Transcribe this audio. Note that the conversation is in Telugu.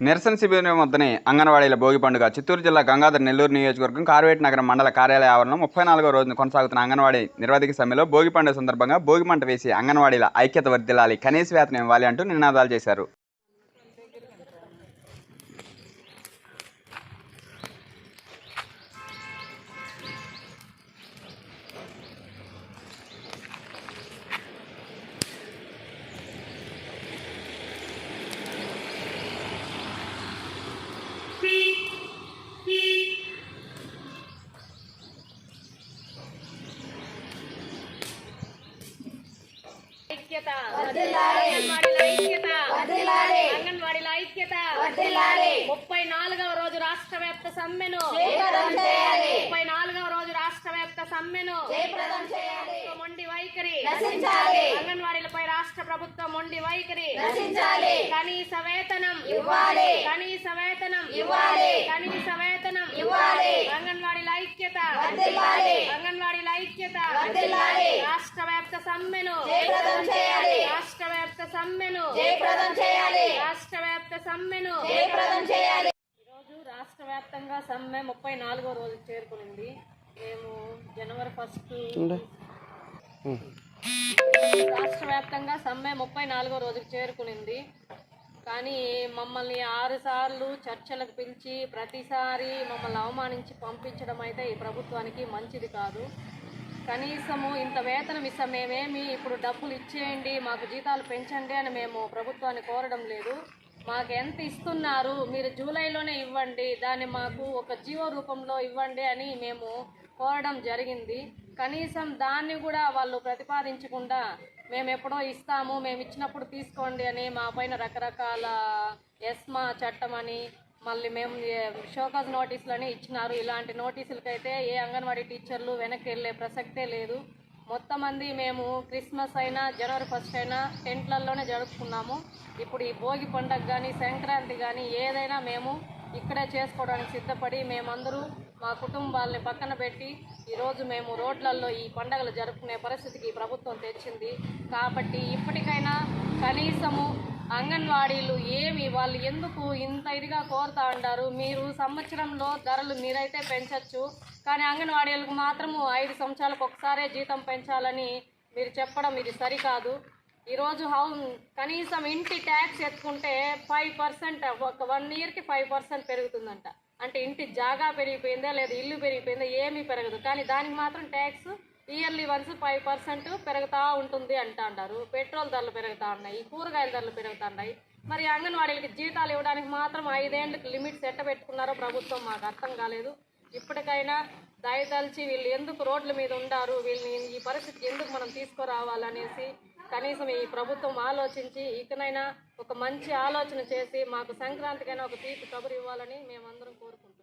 నిరసన శిబిరం వద్దనే అంగన్వాడీల భోగి పండుగ చిత్తూరు జిల్లా గంగాధర్ నెల్లూరు నియోజకవర్గం కార్వేట్ నగరం మండల కార్యాలయ ఆవరణం ముప్పై నాలుగో రోజున కొనసాగుతున్న అంగన్వాడీ నిర్వాధిక సమ్మెలో భోగి పండుగ సందర్భంగా భోగి మంట వేసి అంగన్వాడీల ఐక్యత వర్దిల్లాలి కనీస వేతనం ఇవ్వాలి అంటూ నినాదాలు చేశారు. ఐక్యత. అంగన్వాడీల ఐక్యత. అంగన్వాడీల ఐక్యత. ముప్పై నాలుగవ రోజు రాష్ట్ర వ్యాప్త సమ్మెను ముప్పై నాలుగవ రోజు రాష్ట్ర వ్యాప్త సమ్మెను మొండి వైఖరి. అంగన్వాడీలపై రాష్ట్ర ప్రభుత్వం మొండి వైఖరి. కనీస వేతనం. ఇవ్వాలి. కనీస వేతనం. ఇవ్వాలి. కనీస వేతనం. ఇవ్వాలి. అంగన్వాడీల ఐక్యత. రాష్ట్ర వ్యాప్త సమ్మెను. రాష్ట్ర వ్యాప్త సమ్మెను. రాష్ట్ర వ్యాప్త సమ్మెను ఈరోజు రాష్ట్ర వ్యాప్తంగా సమ్మె ముప్పై నాలుగో రోజు చేరుకునింది. మేము జనవరి ఫస్ట్ రాష్ట్ర వ్యాప్తంగా సమ్మె ముప్పై నాలుగో రోజుకు చేరుకునింది. కానీ మమ్మల్ని ఆరు సార్లు చర్చలకు పిలిచి ప్రతిసారి మమ్మల్ని అవమానించి పంపించడం అయితే ఈ ప్రభుత్వానికి మంచిది కాదు. కనీసము ఇంత వేతనం ఇస్తాం మేమేమి ఇప్పుడు డబ్బులు ఇచ్చేయండి మాకు జీతాలు పెంచండి అని మేము ప్రభుత్వాన్ని కోరడం లేదు. మాకు ఎంత ఇస్తున్నారు మీరు జూలైలోనే ఇవ్వండి దాన్ని మాకు ఒక జీవో రూపంలో ఇవ్వండి అని మేము కోరడం జరిగింది. కనీసం దాన్ని కూడా వాళ్ళు ప్రతిపాదించకుండా మేము ఎప్పుడో ఇస్తాము మేము ఇచ్చినప్పుడు తీసుకోండి అని మా పైన రకరకాల ఎస్మా చట్టం అని మళ్ళీ మేము షోకాజ్ నోటీసులని ఇచ్చినారు. ఇలాంటి నోటీసులకైతే ఏ అంగన్వాడీ టీచర్లు వెనక్కి వెళ్ళే ప్రసక్తే లేదు. మొత్తం మంది మేము క్రిస్మస్ అయినా జనవరి ఫస్ట్ అయినా టెంట్లలోనే జరుపుకున్నాము. ఇప్పుడు ఈ భోగి పండగ కానీ సంక్రాంతి కానీ ఏదైనా మేము ఇక్కడే చేసుకోవడానికి సిద్ధపడి మేమందరూ మా కుటుంబాలని పక్కన పెట్టి ఈరోజు మేము రోడ్లలో ఈ పండగలు జరుపుకునే పరిస్థితికి ప్రభుత్వం తెచ్చింది. కాబట్టి ఇప్పటికైనా కనీసము అంగన్వాడీలు ఏమి వాళ్ళు ఎందుకు ఇంత ఇదిగా కోరుతా ఉంటారు మీరు సంవత్సరంలో ధరలు మీరైతే పెంచవచ్చు కానీ అంగన్వాడీలకు మాత్రము ఐదు సంవత్సరాలకు ఒకసారే జీతం పెంచాలని మీరు చెప్పడం ఇది సరికాదు. ఈరోజు హౌ కనీసం ఇంటి ట్యాక్స్ ఎత్తుకుంటే ఫైవ్ పర్సెంట్ ఒక వన్ ఇయర్కి ఫైవ్ పర్సెంట్ పెరుగుతుందంట. అంటే ఇంటి జాగా పెరిగిపోయిందా లేదా ఇల్లు పెరిగిపోయిందా ఏమీ పెరగదు. కానీ దానికి మాత్రం tax yearly once five percent పెరుగుతూ ఉంటుంది అంటా అంటారు పెట్రోల్ ధరలు పెరుగుతూ ఉన్నాయి కూరగాయల ధరలు పెరుగుతూ ఉన్నాయి. మరి అంగన్వాడీలకి జీతాలు ఇవ్వడానికి మాత్రం ఐదేళ్ళకి లిమిట్స్ ఎట్ట పెట్టుకున్నారో ప్రభుత్వం మాకు అర్థం కాలేదు. ఇప్పటికైనా దయతలిచి వీళ్ళు ఎందుకు రోడ్ల మీద ఉండారు? వీళ్ళని ఈ పరిస్థితికి ఎందుకు మనం తీసుకురావాలనేసి కనీసం ఈ ప్రభుత్వం ఆలోచించి ఇకనైనా ఒక మంచి ఆలోచన చేసి మాకు సంక్రాంతికైనా ఒక తీపి కబురు ఇవ్వాలని మేమందరం కోరుకుంటున్నాం.